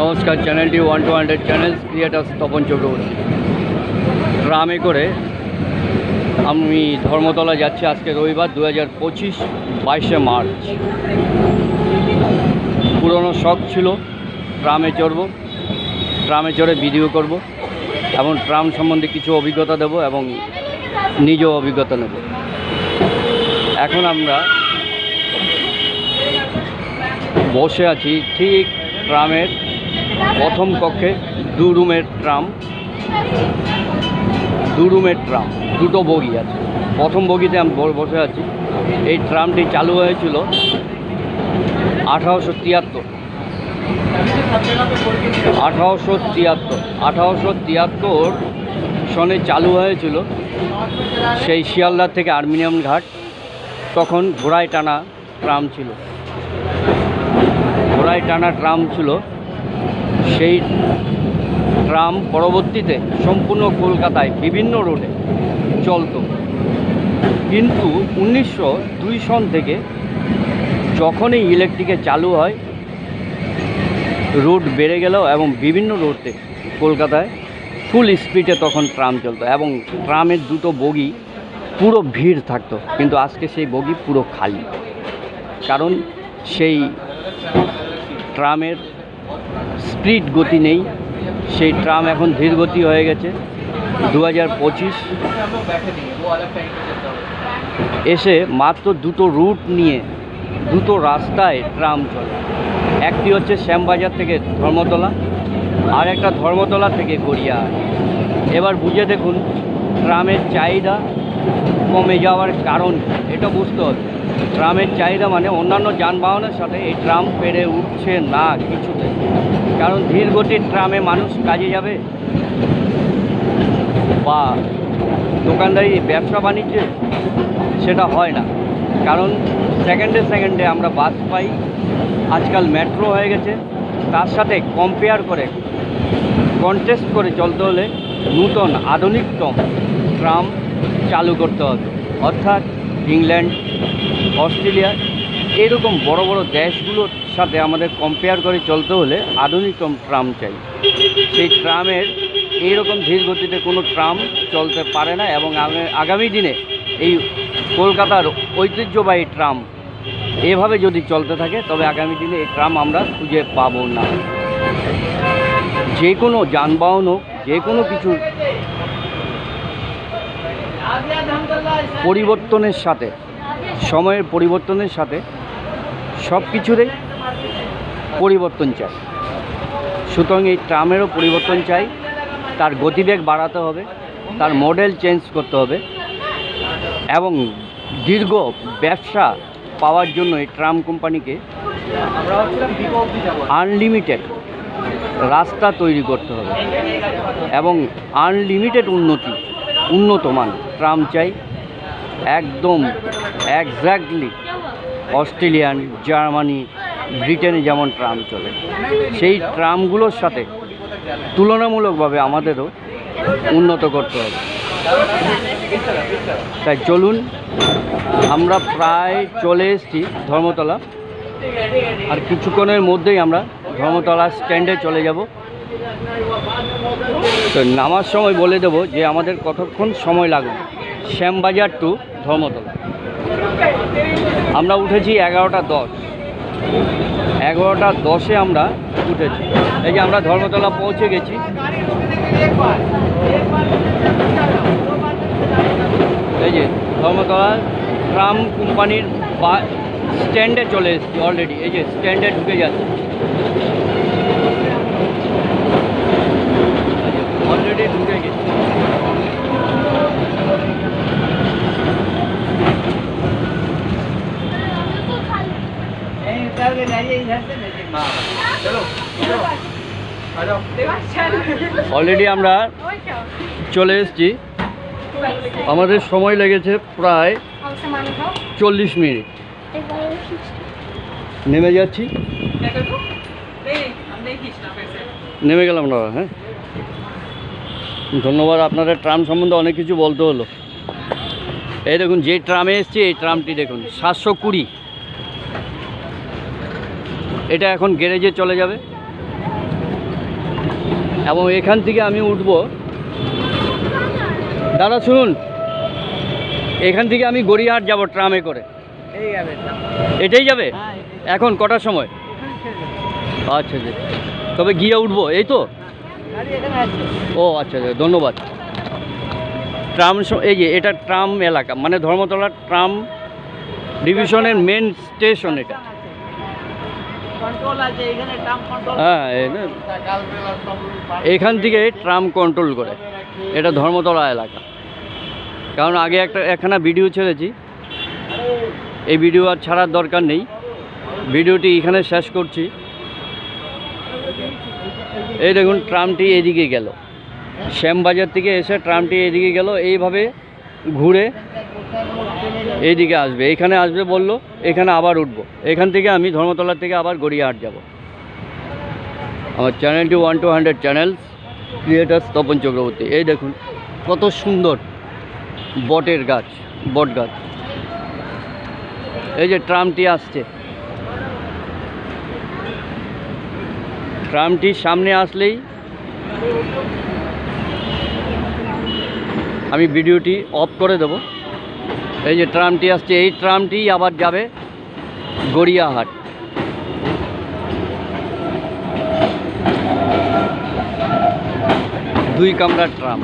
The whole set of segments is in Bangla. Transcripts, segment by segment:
নমস্কার, চ্যানেলটি one two hundred channel creators Tapan Chakraborty. ট্রামে করে আমি ধর্মতলা যাচ্ছি আজকে রবিবার দু হাজার পঁচিশ, বাইশে মার্চ। পুরনো শখ ছিল ট্রামে চড়ব ট্রামে চড়ে ভিডিও করব, এবং ট্রাম সম্বন্ধে কিছু অভিজ্ঞতা দেব এবং নিজেও অভিজ্ঞতা নেব। এখন আমরা বসে আছি ঠিক ট্রামের প্রথম কক্ষে দু রুমের ট্রাম, দু রুমের ট্রাম, দুটো বগি আছে। প্রথম বগিতে আমি বসে আছি। এই ট্রামটি চালু হয়েছিল আঠারোশো তিয়াত্তর। আঠারোশো তিয়াত্তর আঠারোশো তিয়াত্তর সনে চালু হয়েছিল সেই শিয়ালদার থেকে আর্মিনিয়াম ঘাট, তখন ঘোড়ায় টানা ট্রাম ছিল। ঘোড়ায় টানা ট্রাম ছিল সেই ট্রাম পরবর্তীতে সম্পূর্ণ কলকাতায় বিভিন্ন রোডে চলতো। কিন্তু উনিশশো দুই সন থেকে যখনই ইলেকট্রিকে চালু হয়, রোড বেড়ে গেল এবং বিভিন্ন রোডে কলকাতায় ফুল স্পিডে তখন ট্রাম চলতো এবং ট্রামের দুটো বগি পুরো ভিড় থাকতো, কিন্তু আজকে সেই বগি পুরো খালি। কারণ সেই ট্রামের স্পিড গতি নেই। সেই ট্রাম এখন ধীর গতি হয়ে গেছে। দু হাজার পঁচিশ এসে মাত্র দুটো রুট নিয়ে দুটো রাস্তায় ট্রাম চলে। একটি হচ্ছে শ্যামবাজার থেকে ধর্মতলা, আর একটা ধর্মতলা থেকে গড়িয়া এবার বুঝে দেখুন, ট্রামের চাহিদা কমে যাওয়ার কারণ এটা বুঝতে হবে। ট্রামের চাহিদা মানে অন্যান্য যানবাহনের সাথে এই ট্রাম পেরে উঠছে না কিছুতে। কারণ ধীর গতির ট্রামে মানুষ কাজে যাবে। বা দোকানদারি, ব্যবসা বাণিজ্যে সেটা হয় না। কারণ সেকেন্ডে সেকেন্ডে আমরা বাস পাই, আজকাল মেট্রো হয়ে গেছে। তার সাথে কম্পেয়ার করে কন্টেস্ট করে চলতে হলে নূতন, আধুনিকতম ট্রাম চালু করতে হবে। অর্থাৎ ইংল্যান্ড অস্ট্রেলিয়া, এরকম বড় বড় দেশগুলোর সাথে আমাদের কম্পেয়ার করে চলতে হলে আধুনিকতম ট্রাম চাই। সেই ট্রামের এইরকম ধীর গতিতে কোনো ট্রাম চলতে পারে না এবং আগামী দিনে এই কলকাতার ঐতিহ্যবাহী ট্রাম এভাবে যদি চলতে থাকে, তবে আগামী দিনে এই ট্রাম আমরা খুঁজে পাবো না। যে কোনো যানবাহন হোক, যে কোনো কিছু পরিবর্তনের সাথে সময়ের পরিবর্তনের সাথে সব কিছুরই পরিবর্তন চাই। সুতরাং এই ট্রামেরও পরিবর্তন চাই, তার গতিবেগ বাড়াতে হবে, তার মডেল চেঞ্জ করতে হবে, এবং দীর্ঘ ব্যবসা পাওয়ার জন্য এই ট্রাম কোম্পানিকে আনলিমিটেড রাস্তা তৈরি করতে হবে, এবং আনলিমিটেড উন্নতি উন্নত মান ট্রাম চাই। একদম একজ্যাক্টলি অস্ট্রেলিয়ান, জার্মানি, ব্রিটেনে যেমন ট্রাম চলে। সেই ট্রামগুলোর সাথে তুলনামূলকভাবে আমাদেরও উন্নত করতে হবে। তাই চলুন, আমরা প্রায় চলে এসেছি ধর্মতলা। আর কিছুক্ষণের মধ্যেই আমরা ধর্মতলা স্ট্যান্ডে চলে যাব। তো নামার সময় বলে দেবো যে আমাদের কতক্ষণ সময় লাগবে। শ্যামবাজার টু ধর্মতলা। আমরা উঠেছি এগারোটা দশ। এগারোটা দশে আমরা উঠেছি। এই যে আমরা ধর্মতলা পৌঁছে গেছি। এই যে ধর্মতলা ট্রাম কোম্পানির বা স্ট্যান্ডে চলে এসেছি অলরেডি এই যে স্ট্যান্ডে ঢুকে যাচ্ছে অলরেডি ঢুকে গেছি অলরেডি আমরা চলে এসেছি। আমাদের সময় লেগেছে প্রায় চল্লিশ মিনিট। নেমে যাচ্ছি। নেমে গেলাম না হ্যাঁ? ধন্যবাদ, আপনাদের ট্রাম সম্বন্ধে অনেক কিছু বলতে হলো। এই দেখুন, যে ট্রামে এসছি, এই ট্রামটি দেখুন, সাতশো কুড়ি। এটা এখন গ্যারেজে চলে যাবে। এবং এখান থেকে আমি উঠব। দাদা শুনুন। এখান থেকে আমি গড়িয়াহাট যাব ট্রামে করে। যাবে এটাই যাবে? হ্যাঁ এখন কটার সময়? আচ্ছা আচ্ছা। তবে গিয়ে উঠবো এই তো? ও আচ্ছা আচ্ছা ধন্যবাদ। ট্রাম এই যে এটা ট্রাম এলাকা মানে ধর্মতলা ট্রাম ডিভিশনের মেন স্টেশন এটা কন্ট্রোল আছে এখানে ট্রাম কন্ট্রোল হ্যাঁ এখান থেকে ট্রাম কন্ট্রোল করে। এটা ধর্মতলা এলাকা। কারণ আগে একটা, একখানা ভিডিও ছেড়েছি। এই ভিডিও আর ছাড়ার দরকার নেই। ভিডিওটি এখানে শেষ করছি। এই দেখুন ট্রামটি এদিকে গেল। শ্যামবাজার থেকে এসে ট্রামটি এদিকে গেল। এইভাবে ঘুরে এইদিকে আসবে এখানে আসবে বলল, এখানে আবার উঠবো। এখান থেকে আমি ধর্মতলা থেকে আবার গড়িয়াহাট যাব। আমার চ্যানেলটি one two hundred channel creator Tapan Chakraborty. এই দেখুন, কত সুন্দর বটের গাছ, বট গাছ। এই যে ট্রামটি আসছে। ট্রামটি সামনে আসলেই আমি ভিডিওটি অফ করে দেব। এই যে ট্রামটি আসছে এই ট্রামটি আবার যাবে গড়িয়াহাট। দুই কামরার ট্রাম।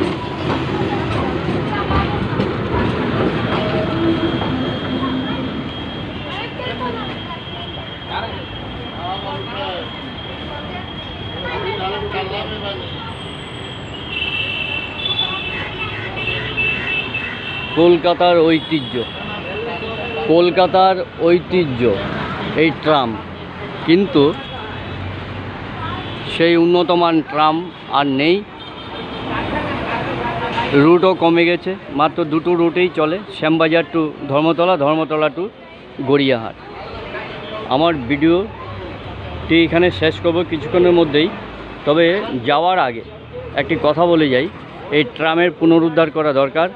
কলকাতার ঐতিহ্য। কলকাতার ঐতিহ্য, এই ট্রাম। কিন্তু সেই উন্নতমান ট্রাম আর নেই। রুটও কমে গেছে। মাত্র দুটো রুটেই চলে, শ্যামবাজার টু ধর্মতলা ধর্মতলা টু গড়িয়াহাট। আমার ভিডিওটি এখানে শেষ করব কিছুক্ষণের মধ্যেই। তবে যাওয়ার আগে একটি কথা বলে যাই, এই ট্রামের পুনরুদ্ধার করা দরকার।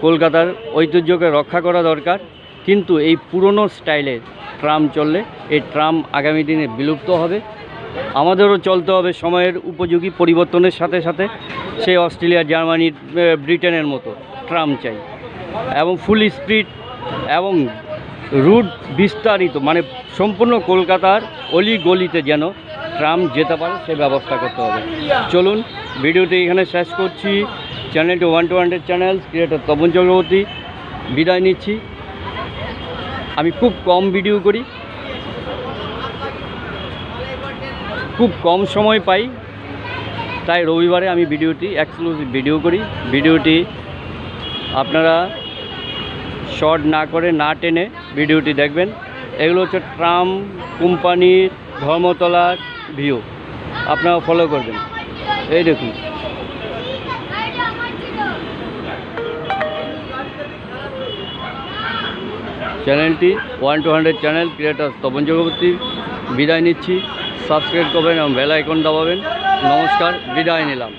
কলকাতার ঐতিহ্যকে রক্ষা করা দরকার কিন্তু এই পুরনো স্টাইলের ট্রাম চললে এই ট্রাম আগামী দিনে বিলুপ্ত হবে। আমাদেরও চলতে হবে সময়ের উপযোগী পরিবর্তনের সাথে সাথে সেই অস্ট্রেলিয়া জার্মানির আহ, ব্রিটেনের মতো ট্রাম চাই। এবং ফুল স্পিড এবং রুট বিস্তারিত মানে সম্পূর্ণ কলকাতার অলি গলিতে যেন ট্রাম যেতে পারে সে ব্যবস্থা করতে হবে। চলুন ভিডিওটি এখানে শেষ করছি। চ্যানেলটি one two hundred channel creator Tapan Chakraborty, বিদায় নিচ্ছি। আমি খুব কম ভিডিও করি। খুব কম সময় পাই। তাই রবিবারে আমি ভিডিওটি এক্সক্লুসিভ ভিডিও করি। ভিডিওটি আপনারা শর্ট না করে না টেনে ভিডিওটি দেখবেন। এগুলো হচ্ছে ট্রাম কোম্পানির ধর্মতলার ভিউ আপনারা ফলো করবেন। এই দেখুন। চ্যানেলটি one two hundred channel creator Tapan Chakraborty. বিদায় নিচ্ছি। সাবস্ক্রাইব করবেন এবং বেল আইকন দাবাবেন। নমস্কার, বিদায় নিলাম।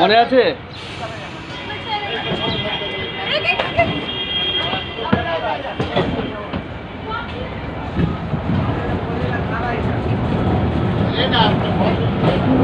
মনে আছে? Yeah,